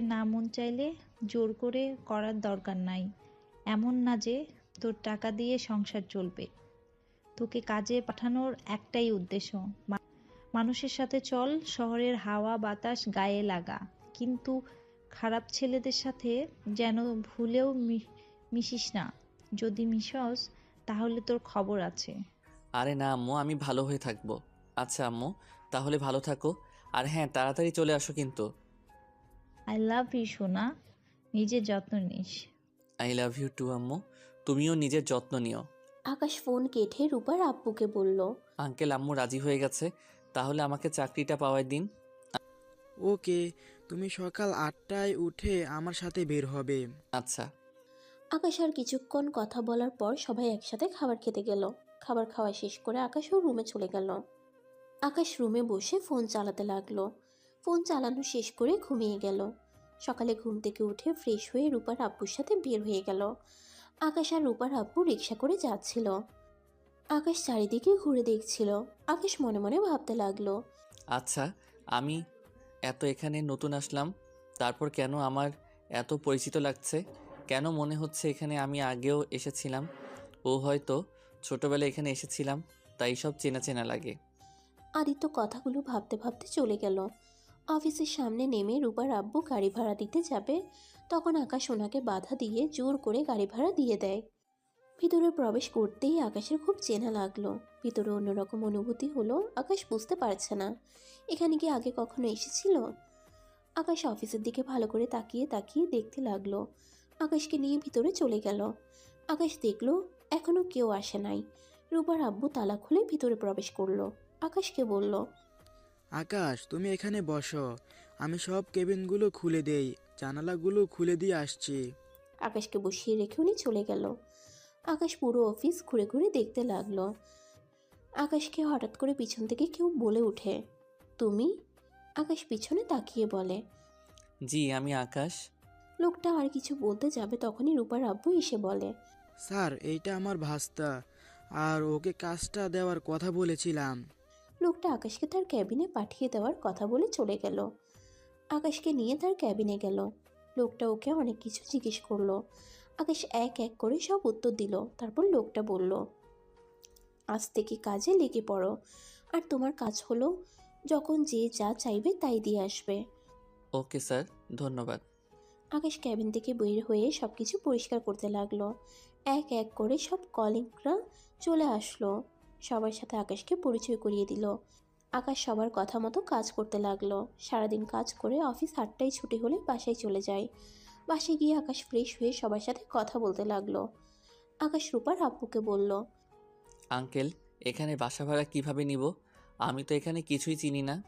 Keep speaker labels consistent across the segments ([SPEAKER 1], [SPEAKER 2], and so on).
[SPEAKER 1] না মন চাইলে জোর করে করার দরকার নাই। এমন না যে তোর টাকা দিয়ে সংসার চলবে। তোকে কাজে পাঠানোর একটাই উদ্দেশ্য মানুষের সাথে চল, শহরের হাওয়া, বাতাস, গায়ে লাগা। কিন্তু খারাপ ছেলেদের সাথে যেন ভুলেও মিশিস না। যদি মিশস, তাহলে তোর খবর আছে।
[SPEAKER 2] আরে না আম্মু, আমি ভালো হয়ে থাকব। আচ্ছা আম্মু, তাহলে ভালো থাকো। আর হ্যাঁ তাড়াতাড়ি চলে আসো কিন্তু।
[SPEAKER 1] আই লাভ ইউ সোনা। নিজের যত্ন নিস।
[SPEAKER 2] আই লাভ ইউ টু আম্মু। তুমিও নিজের যত্ন নিও।
[SPEAKER 3] আকাশ ফোন কেটে রূপার আব্বুকে বলল
[SPEAKER 2] আঙ্কেল আম্মু রাজি হয়ে গেছে। তাহলে আমাকে চাকরিটা পাওয়ার দিন।
[SPEAKER 4] ওকে তুমি সকাল আটটায় উঠে আমার সাথে বের হবে।
[SPEAKER 2] আচ্ছা।
[SPEAKER 3] আকাশ আর কিছুক্ষণ কথা বলার পর সবাই একসাথে খাবার খেতে গেল। খাবার খাওয়া শেষ করে আকাশও রুমে চলে গেল। আকাশ রুমে বসে ফোন চালাতে লাগল। ফোন চালানো শেষ করে ঘুমিয়ে গেল। সকালে ঘুম থেকে উঠে ফ্রেশ হয়ে রূপার আব্বুর সাথে বের হয়ে গেল। আকাশ আর রূপার আব্বু রিক্সা করে যাচ্ছিল। আকাশ চারিদিকে ঘুরে দেখছিল। আকাশ মনে মনে ভাবতে লাগল
[SPEAKER 2] আচ্ছা আমি এত এখানে নতুন আসলাম তারপর কেন আমার এত পরিচিত লাগছে? কেন মনে হচ্ছে এখানে আমি আগেও এসেছিলাম? ও হয়তো ছোটবেলায় এখানে এসেছিলাম তাই সব চেনা চেনা লাগে।
[SPEAKER 3] আদিত্য কথাগুলো ভাবতে ভাবতে চলে গেল। অফিসের সামনে নেমে রূপার আব্বু গাড়ি ভাড়া দিতে যাবে, তখন আকাশ ওনাকে বাধা দিয়ে জোর করে গাড়ি ভাড়া দিয়ে দেয়। ভিতরে প্রবেশ করতেই আকাশের খুব চেনা লাগল। ভিতরে অন্যরকম অনুভূতি হলো, আকাশ বুঝতে পারছে না। এখানে কি আগে কখনো এসেছিল? আকাশ অফিসের দিকে ভালো করে তাকিয়ে তাকিয়ে দেখতে লাগল। আকাশকে নিয়ে ভিতরে চলে গেল। আকাশ দেখল, এখনও কেউ আসে নাই। রূপার আব্বু তালা খুলে ভিতরে প্রবেশ করল। আকাশকে বলল
[SPEAKER 4] আকাশ তুমি এখানে বসো। আমি সব কেবিনগুলো খুলে দেই জানালাগুলো খুলে দিয়ে আসছি।
[SPEAKER 3] আকাশকে বসিয়ে রেখে উনি চলে গেল। আকাশ পুরো অফিস ঘুরে ঘুরে দেখতে লাগল। আকাশকে হঠাৎ করে পিছন থেকে কেউ বলে ওঠে তুমি? আকাশ পিছনে তাকিয়ে বলে
[SPEAKER 2] জি আমি আকাশ।
[SPEAKER 3] লোকটা আর কিছু বলতে যাবে তখনই রূপার আব্বু এসে বলে
[SPEAKER 4] স্যার এইটা আমার ভাস্তা। আর ওকে কাজটা দেওয়ার কথা বলেছিলাম।
[SPEAKER 3] লোকটা আকাশকে তার ক্যাবিনে পাঠিয়ে দেওয়ার কথা বলে চলে গেল। আকাশকে নিয়ে তার ক্যাবিনে গেল। লোকটা ওকে অনেক কিছু জিজ্ঞেস করল। আকাশ এক এক করে সব উত্তর দিল। তারপর লোকটা বলল আজ থেকে কাজে লেগে পড়ো। আর তোমার কাজ হলো যখন যে যা চাইবে তাই দিয়ে আসবে।
[SPEAKER 2] ওকে স্যার ধন্যবাদ।
[SPEAKER 3] আকাশ ক্যাবিন থেকে বের হয়ে সব কিছু পরিষ্কার করতে লাগল। এক এক করে সব কলিংরা চলে আসলো। সবার সাথে আকাশকে পরিচয় করিয়ে দিল। আকাশ সবার কথা মতো কাজ করতে লাগল। সারাদিন কাজ করে অফিস আটটায় ছুটি হলে বাসায় চলে যায়। বাসায় গিয়ে আকাশ ফ্রেশ হয়ে সবার সাথে কথা বলতে লাগল। আকাশ রূপার আব্বুকে বলল
[SPEAKER 2] আঙ্কেল এখানে বাসা ভাড়া কীভাবে নিব? আমি তো এখানে কিছুই চিনি না।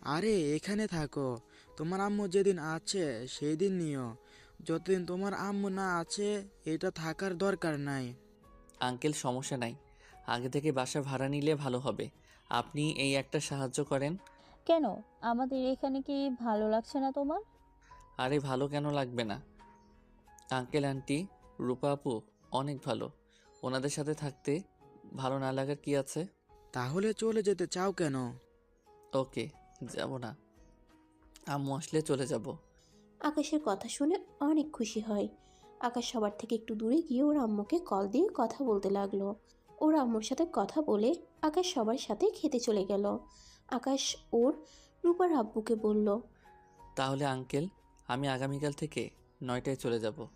[SPEAKER 4] আরে এখানে থাকো। তোমার আম্মু যেদিন আছে সেই দিন নিও। যতদিন তোমার আম্মু না আছে এটা থাকার দরকার নাই।
[SPEAKER 2] আঙ্কেল সমস্যা নাই। আগে থেকে বাসা ভাড়া নিলে ভালো হবে। আপনি এই একটা সাহায্য করেন।
[SPEAKER 5] কেন? আমাদের এখানে কি ভালো লাগছে না তোমার?
[SPEAKER 2] আরে ভালো কেন লাগবে না? আঙ্কেল আন্টি রূপা আপু অনেক ভালো। ওনাদের সাথে থাকতে ভালো না লাগার কি আছে?
[SPEAKER 4] তাহলে চলে যেতে চাও কেন?
[SPEAKER 2] ওকে যাব না। আম্মু আসলে চলে যাব।
[SPEAKER 3] আকাশের কথা শুনে অনেক খুশি হয়। আকাশ সবার থেকে একটু দূরে গিয়ে ওর আম্মুকে কল দিয়ে কথা বলতে লাগল। ওর আম্মুর সাথে কথা বলে আকাশ সবার সাথে খেতে চলে গেল। আকাশ ওর রূপার আব্বুকে বলল
[SPEAKER 2] তাহলে আঙ্কেল আমি আগামীকাল থেকে নয়টায় চলে যাব।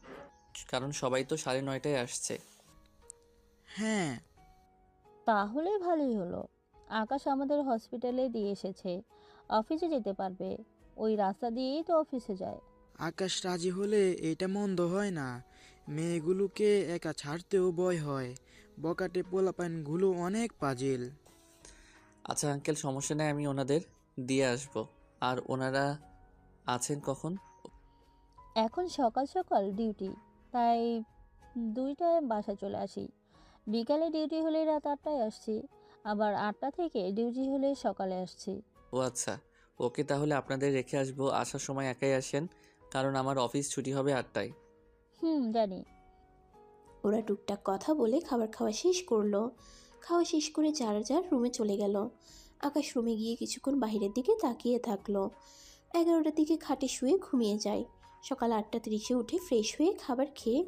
[SPEAKER 2] কারণ সবাই তো সাড়ে নয়টায় আসছে।
[SPEAKER 4] হ্যাঁ।
[SPEAKER 5] তাহলে ভালোই হলো। আকাশ আমাদের হসপিটালে দিয়ে এসেছে। অফিসে যেতে পারবে। ওই রাস্তা দিয়েই তো অফিসে যায়।
[SPEAKER 4] আকাশ রাজি হলে এটা মন্দ হয় না। মেয়েগুলোকে একা ছাড়তেও ভয় হয়। বকাটে পোলাপানগুলো অনেক পাজিল।
[SPEAKER 2] আচ্ছা আঙ্কেল সমস্যা নেই আমি ওনাদের দিয়ে আসব। আর ওনারা আছেন কখন?
[SPEAKER 5] এখন সকাল সকাল ডিউটি তাই দুইটায় বাসা চলে আসি। বিকালে ডিউটি হলে রাত আটটায় আসছি আবার আটটা থেকে ডিউটি হলে সকালে আসছি।
[SPEAKER 2] ও আচ্ছা ওকে তাহলে আপনাদের রেখে আসব আসার সময় একাই আসেন কারণ আমার অফিস ছুটি হবে আটটায়।
[SPEAKER 5] হুম জানি।
[SPEAKER 3] ওরা টুকটাক কথা বলে খাবার খাওয়া শেষ করল। খাওয়া শেষ করে যার যার রুমে চলে গেল। আকাশ রুমে গিয়ে কিছুক্ষণ বাইরের দিকে তাকিয়ে থাকল। এগারোটার দিকে খাটে শুয়ে ঘুমিয়ে যায়। সকাল আটটা তিরিশে উঠে ফ্রেশ হয়ে খাবার খেয়ে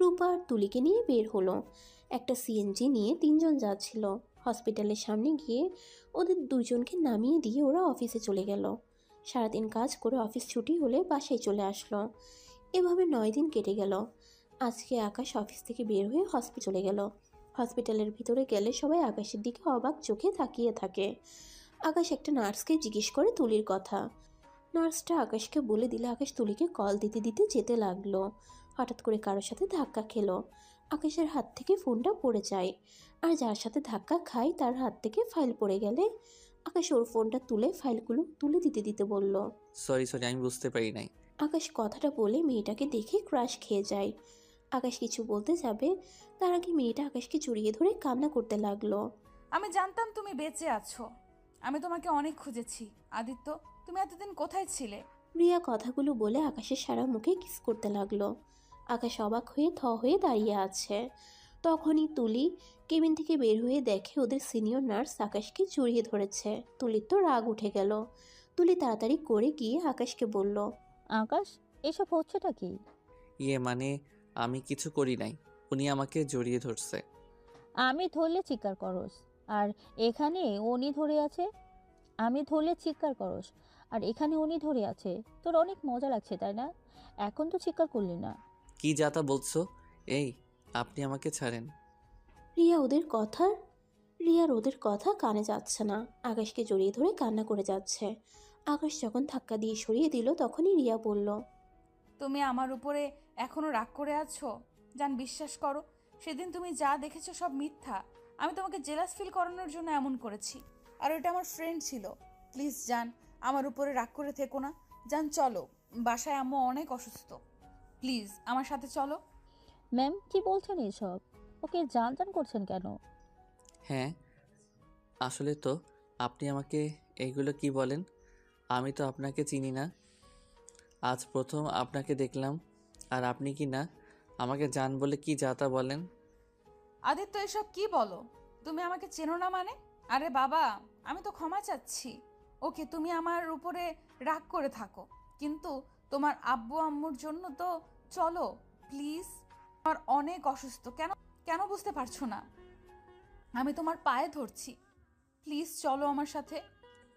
[SPEAKER 3] রূপা আর তুলিকে নিয়ে বের হলো। একটা সিএনজি নিয়ে তিনজন যাচ্ছিল। হসপিটালের সামনে গিয়ে ওদের দুজনকে নামিয়ে দিয়ে ওরা অফিসে চলে গেল। সারাদিন কাজ করে অফিস ছুটি হলে বাসায় চলে আসলো। এভাবে নয় দিন কেটে গেল। আজকে আকাশ অফিস থেকে বের হয়ে হসপিটালে গেল। হসপিটালের ভিতরে গেলে সবাই আকাশের দিকে অবাক চোখে তাকিয়ে থাকে। আকাশ একটা নার্সকে জিজ্ঞেস করে তুলির কথা। নার্সটা আকাশকে বলে দিলে আকাশ তুলিকে কল দিতে দিতে যেতে লাগল। হঠাৎ করে কারোর সাথে ধাক্কা খেলো। আকাশের হাত থেকে ফোনটা পড়ে যায়। আর যার সাথে ধাক্কা খায় তার হাত থেকে ফাইল পড়ে গেলে আকাশ ওর ফোনটা তুলে ফাইলগুলো তুলে দিতে দিতে বলল
[SPEAKER 2] সরি সরি আমি বুঝতে পারি নাই।
[SPEAKER 3] আকাশ কথাটা বলে মেয়েটাকে দেখে ক্রাশ খেয়ে যায়। আকাশ কিছু বলতে যাবে তার আগে মেয়েটা আকাশকে জড়িয়ে ধরে কান্না করতে লাগল।
[SPEAKER 6] আমি জানতাম তুমি বেঁচে আছো। আমি তোমাকে অনেক খুঁজেছি। আদিত্য তুমি এতদিন কোথায় ছিলে?
[SPEAKER 3] রিয়া কথাগুলো বলে আকাশের সারা মুখে কিস করতে লাগল। আকাশ অবাক হয়ে থ হয়ে দাঁড়িয়ে আছে। তখনই তুলি কেবিন থেকে বের হয়ে দেখে ওদের সিনিয়র নার্স আকাশকে জড়িয়ে ধরেছে। তুলির তো রাগ উঠে গেল। তুলি তাড়াতাড়ি করে গিয়ে আকাশকে বলল
[SPEAKER 5] আকাশ এসব হচ্ছেটা কি?
[SPEAKER 2] ইয়ে মানে আমি কিছু করি নাই। উনি আমাকে জড়িয়ে ধরছে।
[SPEAKER 5] আমি ধরলে চিৎকার করস। আর এখানে উনি ধরে আছে? আমি ধরলে চিৎকার করস। আর এখানে উনি ধরে আছে? তোর অনেক মজা লাগছে তাই না? এখন তো চিৎকার করলি না।
[SPEAKER 2] কি যাতা বলছো? এই আপনি আমাকে ছাড়েন।
[SPEAKER 3] রিয়া ওদের কথা রিয়ার ওদের কথা কানে যাচ্ছে না। আকাশকে জড়িয়ে ধরে কান্না করে যাচ্ছে। আকাশ যখন ধাক্কা দিয়ে সরিয়ে দিল তখনই রিয়া বলল
[SPEAKER 6] তুমি আমার উপরে এখনও রাগ করে আছো? জান বিশ্বাস করো সেদিন তুমি যা দেখেছ সব মিথ্যা। আমি তোমাকে জেলাস ফিল করানোর জন্য এমন করেছি। আর ওটা আমার ফ্রেন্ড ছিল। প্লিজ যান আমার উপরে রাগ করে থেকো না। যান চলো বাসায় আম্মু অনেক অসুস্থ। প্লিজ আমার সাথে চলো।
[SPEAKER 5] ম্যাম কি বলছেন এসব? ওকে জান জান করছেন কেন?
[SPEAKER 2] হ্যাঁ আসলে তো আপনি আমাকে এইগুলো কি বলেন? আমি তো আপনাকে চিনি না। আজ প্রথম আপনাকে দেখলাম আর আপনি কি না? আমাকে জান বলে কি যাতা বলেন।
[SPEAKER 6] আদিত্য এসব কি বলো? তুমি আমাকে চেনো না মানে? আরে বাবা আমি তো ক্ষমা চাচ্ছি। ওকে তুমি আমার উপরে রাগ করে থাকো। কিন্তু তোমার আব্বু আম্মুর জন্য তো চলো প্লিজ। আমার অনেক অসুস্থ। কেন কেন বুঝতে পারছ না? আমি তোমার পায়ে ধরছি। প্লিজ চলো আমার সাথে।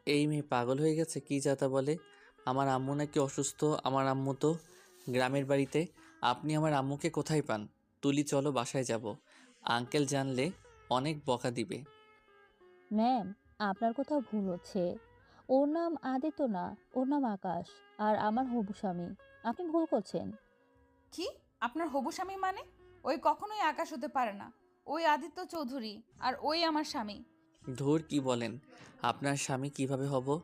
[SPEAKER 2] এই মেয়ে পাগল হয়ে গেছে কি যাতা বলে? আমার আম্মু নাকি অসুস্থ আমার আম্মু তো। গ্রামের বাড়িতে আপনি আমার আম্মুকে কোথায় পান? তুলি চলো বাসায় যাব। আঙ্কেল জানলে অনেক বকা দিবে।
[SPEAKER 5] ম্যাম আপনার কোথাও ভুল হচ্ছে। ওর নাম আদিত্য না ওর নাম আকাশ আর আমার হবু স্বামী। আপনি ভুল করছেন।
[SPEAKER 6] কি? আপনার হবু স্বামী মানে? ওই কখনোই আকাশ হতে পারে না। ওই আদিত্য চৌধুরী আর ওই আমার স্বামী।
[SPEAKER 2] ধুর কি বলেন আপনার স্বামী কীভাবে হব?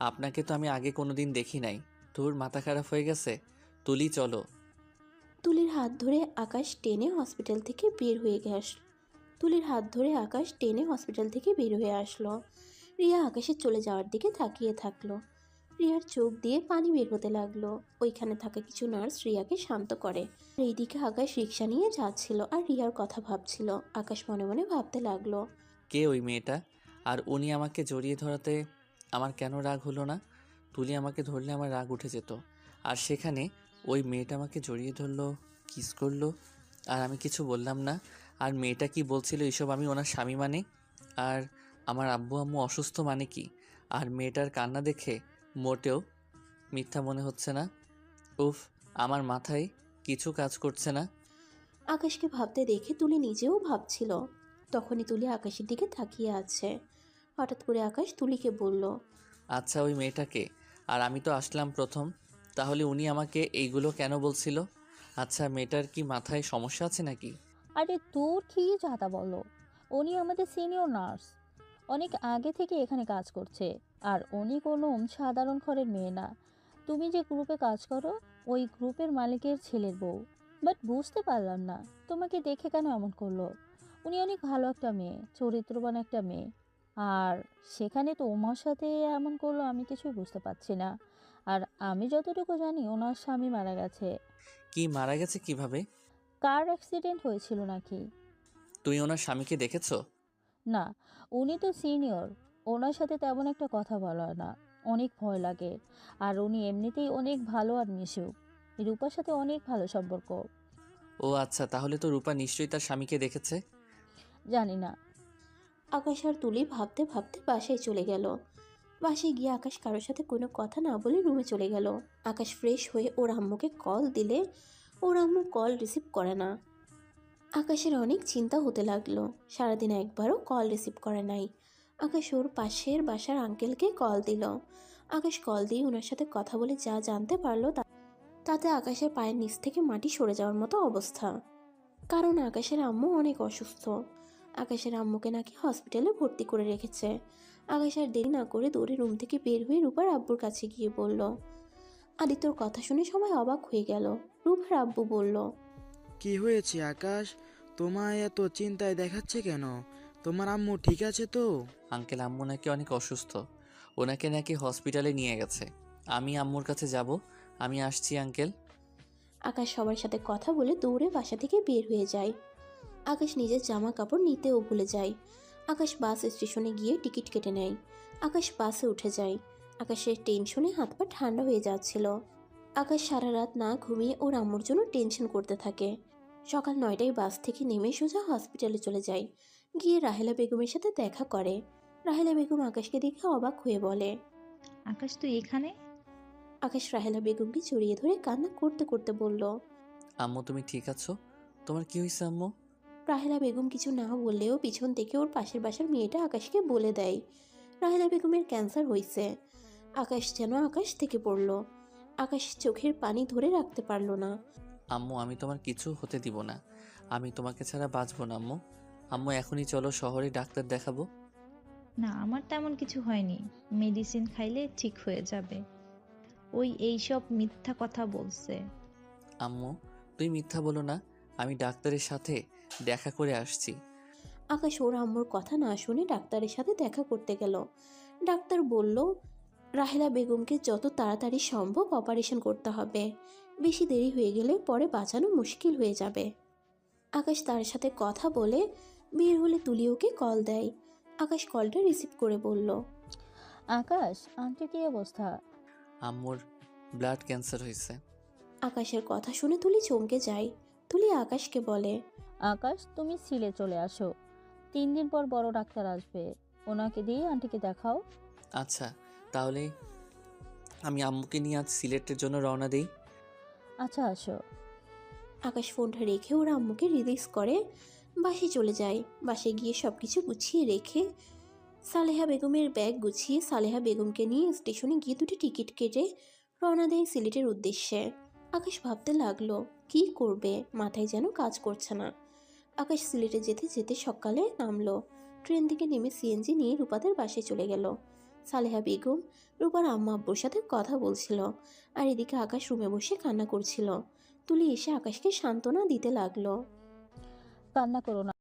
[SPEAKER 2] আপনাকে তো আমি আগে কোনো দিন দেখি নাই। ধুর মাথা খারাপ হয়ে গেছে? তুলি চলো।
[SPEAKER 3] তুলির হাত ধরে আকাশ টেনে হসপিটাল থেকে বের হয়ে গে আসলো তুলির হাত ধরে আকাশ টেনে হসপিটাল থেকে বের হয়ে আসলো। রিয়া আকাশে চলে যাওয়ার দিকে তাকিয়ে থাকল। রিয়ার চোখ দিয়ে পানি বের হতে লাগল। ওইখানে থাকা কিছু নার্স রিয়াকে শান্ত করে। এইদিকে আকাশ রিক্সা নিয়ে যাচ্ছিল আর রিয়ার কথা ভাবছিল। আকাশ মনে মনে ভাবতে লাগল।
[SPEAKER 2] কে ওই মেয়েটা? আর উনি আমাকে জড়িয়ে ধরাতে আমার কেন রাগ হলো না? তুলি আমাকে ধরলে আমার রাগ উঠে যেত। আর সেখানে ওই মেয়েটা আমাকে জড়িয়ে ধরলো কিস করল আর আমি কিছু বললাম না। আর মেয়েটা কি বলছিল এসব আমি ওনার স্বামী মানে? আর আমার আব্বু আম্মু অসুস্থ মানে কি? আর মেয়েটার কান্না দেখে মোটেও মিথ্যা মনে হচ্ছে না। উফ আমার মাথায় কিছু কাজ করছে না।
[SPEAKER 3] আকাশকে ভাবতে দেখে তুলি নিজেও ভাবছিল। তখনই তুলি আকাশের দিকে তাকিয়ে আছে। হঠাৎ করে আকাশ তুলিকে বলল
[SPEAKER 2] আচ্ছা ওই মেয়েটাকে আর আমি তো আসলাম প্রথম। তাহলে উনি আমাকে এইগুলো কেন বলছিল? আচ্ছা মেয়েটার কি মাথায় সমস্যা আছে নাকি?
[SPEAKER 5] আরে তোর কি যাতা বলো? উনি আমাদের সিনিয়র নার্স অনেক আগে থেকে এখানে কাজ করছে। আর উনি কোনো সাধারণ ঘরের মেয়ে না। তুমি যে গ্রুপে কাজ করো, ওই গ্রুপের মালিকের ছেলের বউ। বাট বুঝতে পারলাম না। তোমাকে দেখে কেন এমন করল? উনি অনেক ভালো একটা মেয়ে, চরিত্রবান একটা মেয়ে। আর সেখানে তো ওমার সাথে এমন করল আমি কিছুই বুঝতে পারছি না। আর আমি যতটুকু জানি ওনার স্বামী মারা গেছে।
[SPEAKER 2] কি মারা গেছে কীভাবে?
[SPEAKER 5] কার অ্যাক্সিডেন্ট হয়েছিল নাকি?
[SPEAKER 2] তুই ওনার স্বামীকে দেখেছ?
[SPEAKER 5] না উনি তো সিনিয়র ওনার সাথে তেমন একটা কথা বলা হয় না। অনেক ভয় লাগে। আর উনি এমনিতেই অনেক ভালো আর মিশুক। রূপার সাথে অনেক ভালো সম্পর্ক।
[SPEAKER 2] ও আচ্ছা তাহলে তো রূপা নিশ্চয়ই তার স্বামীকে দেখেছে?
[SPEAKER 5] জানি না।
[SPEAKER 3] আকাশ আর তুলি ভাবতে ভাবতে বাসায় চলে গেল। বাসায় গিয়ে আকাশ কারোর সাথে কোনো কথা না বলে রুমে চলে গেল। আকাশ ফ্রেশ হয়ে ওর আম্মুকে কল দিলে ওর আম্মু কল রিসিভ করে না। আকাশের অনেক চিন্তা হতে লাগল। সারাদিন একবারও কল রিসিভ করে নাই। আকাশ ওর পাশের বাসার আঙ্কেলকে কল দিল। আকাশ কল দিয়ে ওনার সাথে কথা বলে যা জানতে পারল তাতে আকাশের পায়ের নিচ থেকে মাটি সরে যাওয়ার মতো অবস্থা। কারণ আকাশের আম্মু অনেক অসুস্থ। আকাশের আম্মুকে নাকি হসপিটালে ভর্তি করে রেখেছে। আকাশ আর দেরি না করে দৌড়ে রুম থেকে বের হয়ে রূপার আব্বুর কাছে গিয়ে বলল আদিত্যর কথা শুনে সবাই অবাক হয়ে গেল। রূপার আব্বু বলল
[SPEAKER 4] কি হয়েছে আকাশ? তোমায় এত চিন্তায় দেখাচ্ছে কেন? তোমার আম্মু ঠিক আছে তো?
[SPEAKER 2] আঙ্কেল আম্মু নাকি অনেক অসুস্থ। ওনাকে নাকি হসপিটালে নিয়ে গেছে। আমি আম্মুর কাছে যাব। আমি আসছি আঙ্কেল।
[SPEAKER 3] আকাশ সবার সাথে কথা বলে দৌড়ে বাসা থেকে বের হয়ে যায়। আকাশ নিজের জামা কাপড় নিতেও ভুলে যায়। আকাশ বাস স্টেশনে গিয়ে টিকিট কেটে নেয়। আকাশ বাসে উঠে যায়। আকাশের টেনশনে হাত পা ঠান্ডা হয়ে যাচ্ছিল। আকাশ সারা রাত না ঘুমিয়ে ওর আম্মুর জন্য টেনশন করতে থাকে। সকাল নয়টায় বাস থেকে নেমে সোজা হসপিটালে চলে যায়। গিয়ে রাহেলা বেগমের সাথে দেখা করে। রাহেলা বেগম আকাশকে দেখে অবাক হয়ে বলে
[SPEAKER 1] আকাশ তুই এখানে?
[SPEAKER 3] আকাশ রাহেলা বেগমকে জড়িয়ে ধরে কান্না করতে করতে বলল
[SPEAKER 2] আম্মু তুমি ঠিক আছো? তোমার কি হয়েছে আম্মু?
[SPEAKER 3] রাহেলা বেগম কিছু না বললেও পিছন থেকে ওর পাশের বাসার মেয়েটা আকাশকে বলে দেয় রাহেলা বেগমের ক্যান্সার হয়েছে। আকাশ যেন আকাশ থেকে পড়ল। আকাশ চোখের পানি ধরে রাখতে পারল না।
[SPEAKER 2] আম্মু আমি তোমার কিছু হতে দিব না। আমি তোমাকে ছাড়া বাঁচবো না আম্মু। আম্মু এখনই চলো শহরে ডাক্তার দেখাবো।
[SPEAKER 1] না আমার তেমন কিছু হয়নি। মেডিসিন খাইলে ঠিক হয়ে যাবে। ওই এইসব মিথ্যা কথা বলছে।
[SPEAKER 2] আম্মু তুই মিথ্যা বলো না। আমি ডাক্তারের সাথে দেখা করে আসছি।
[SPEAKER 3] আকাশ ওর আম্মুর কথা না শুনে ডাক্তারের সাথে দেখা করতে গেল। ডাক্তার বলল রাহেলা বেগমকে যত তাড়াতাড়ি সম্ভব অপারেশন করতে হবে। বেশি দেরি হয়ে গেলে পরে বাঁচানো মুশকিল হয়ে যাবে। আকাশ তার সাথে কথা বলে বের হলে তুলি ওকে কল দেয়। আকাশ কলটা রিসিভ করে বলল
[SPEAKER 5] আকাশ আন্টি কি অবস্থা?
[SPEAKER 2] আম্মুর ব্লাড ক্যান্সার হয়েছে।
[SPEAKER 3] আকাশের কথা শুনে তুলি চমকে যায়। তুলি আকাশকে বলে
[SPEAKER 5] আকাশ তুমি সিলে চলে আসো। তিন দিন পর বড় ডাক্তার আসবে। ওনাকে দিয়ে আন্টিকে দেখাও।
[SPEAKER 2] আচ্ছা তাহলে আমি আম্মুকে নিয়ে আজ সিলেটের জন্য রওনা দিই।
[SPEAKER 5] আচ্ছা আসো।
[SPEAKER 3] আকাশ ফোনটা রেখে ওরা আম্মুকে রিলিজ করে বাসে চলে যায়। বাসে গিয়ে সব কিছু গুছিয়ে রেখে সালেহা বেগমের ব্যাগ গুছিয়ে সালেহা বেগমকে নিয়ে স্টেশনে গিয়ে দুটি টিকিট কেটে রওনা দেয় সিলেটের উদ্দেশ্যে। আকাশ ভাবতে লাগল কি করবে? মাথায় যেন কাজ করছে না। আকাশ সিলেটে যেতে যেতে সকালে নামলো। ট্রেন থেকে নেমে সিএনজি নিয়ে রূপাদের বাসে চলে গেল। সালেহা বেগম রূপার আম্মা আব্বুর সাথে কথা বলছিল আর এদিকে আকাশ রুমে বসে কান্না করছিল। তুলি এসে আকাশকে সান্ত্বনা দিতে লাগল।
[SPEAKER 5] কান্না করো না।